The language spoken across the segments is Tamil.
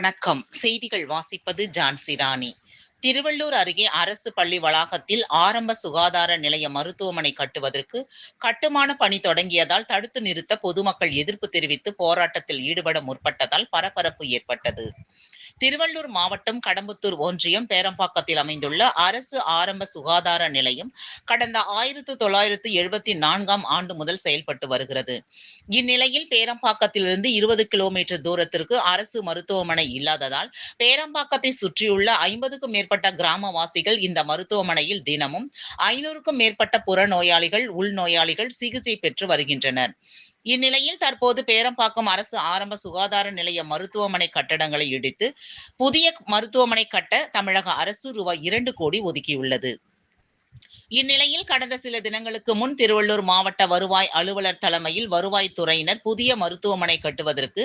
வணக்கம். செய்திகள் வாசிப்பது ஜான்சி ராணி. திருவள்ளூர் அருகே அரசு பள்ளி வளாகத்தில் ஆரம்ப சுகாதார நிலைய மருத்துவமனை கட்டுவதற்கு கட்டுமான பணி தொடங்கியதால் தடுத்து நிறுத்த பொதுமக்கள் எதிர்ப்பு தெரிவித்து போராட்டத்தில் ஈடுபட முற்பட்டதால் பரபரப்பு ஏற்பட்டது. திருவள்ளூர் மாவட்டம் கடம்புத்தூர் ஒன்றியம் பேரம்பாக்கத்தில் அமைந்துள்ள அரசு ஆரம்ப சுகாதார நிலையம் கடந்த ஆயிரத்து தொள்ளாயிரத்து எழுபத்தி நான்காம் ஆண்டு முதல் செயல்பட்டு வருகிறது. இந்நிலையில் பேரம்பாக்கத்திலிருந்து இருபது கிலோமீட்டர் தூரத்திற்கு அரசு மருத்துவமனை இல்லாததால் பேரம்பாக்கத்தை சுற்றியுள்ள ஐம்பதுக்கும் மேற்பட்ட கிராமவாசிகள் இந்த மருத்துவமனையில் தினமும் ஐநூறுக்கும் மேற்பட்ட புறநோயாளிகள் உள்நோயாளிகள் சிகிச்சை பெற்று வருகின்றனர். இந்நிலையில் தற்போது பேரம்பாக்கம் அரசு ஆரம்ப சுகாதார நிலைய மருத்துவமனை கட்டடங்களை இடித்து புதிய மருத்துவமனை கட்ட தமிழக அரசு ரூபாய் இரண்டு கோடி ஒதுக்கியுள்ளது. இந்நிலையில் கடந்த சில தினங்களுக்கு முன் திருவள்ளூர் மாவட்ட வருவாய் அலுவலர் தலைமையில் வருவாய்த்துறையினர் புதிய மருத்துவமனை கட்டுவதற்கு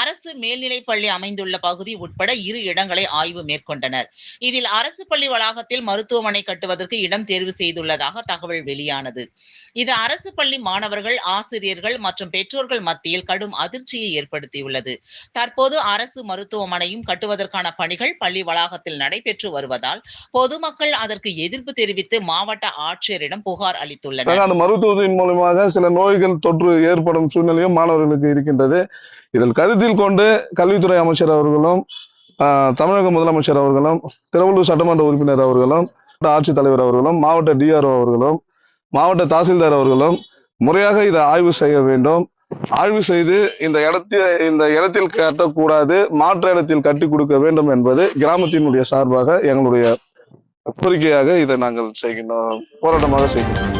அரசு மேல்நிலைப் பள்ளி அமைந்துள்ள பகுதி உட்பட இரு இடங்களை ஆய்வு மேற்கொண்டனர். இதில் அரசு பள்ளி வளாகத்தில் மருத்துவமனை கட்டுவதற்கு இடம் தேர்வு செய்துள்ளதாக தகவல் வெளியானது. இது அரசு பள்ளி மாணவர்கள் ஆசிரியர்கள் மற்றும் பெற்றோர்கள் மத்தியில் கடும் அதிர்ச்சியை ஏற்படுத்தியுள்ளது. தற்போது அரசு மருத்துவமனையும் கட்டுவதற்கான பணிகள் பள்ளி வளாகத்தில் நடைபெற்று வருவதால் பொதுமக்கள் அதற்கு எதிர்ப்பு தெரிவித்து மாவட்ட ஆட்சியரிடம் புகார் அளித்துள்ளனர். அந்த மருத்துவத்தின் மூலமாக சில நோய்கள் தொற்று ஏற்படும் சூழ்நிலையும் மாணவர்களுக்கு இருக்கின்றது. இதில் கருத்தில் கொண்டு கல்வித்துறை அமைச்சர் அவர்களும் தமிழக முதலமைச்சர் அவர்களும் திருவள்ளூர் சட்டமன்ற உறுப்பினர் அவர்களும் ஆட்சித்தலைவர் அவர்களும் மாவட்ட டிஆர்ஓ அவர்களும் மாவட்ட தாசில்தார் அவர்களும் முறையாக இதை ஆய்வு செய்ய வேண்டும். ஆய்வு செய்து இந்த இடத்தில் இந்த இடத்தில் கட்டக்கூடாது மாற்று இடத்தில் கட்டி கொடுக்க வேண்டும் என்பது கிராமத்தினுடைய சார்பாக எங்களுடைய கோரிக்கையாக இதை நாங்கள் செய்கின்றோம். போராட்டமாக செய்கின்றோம்.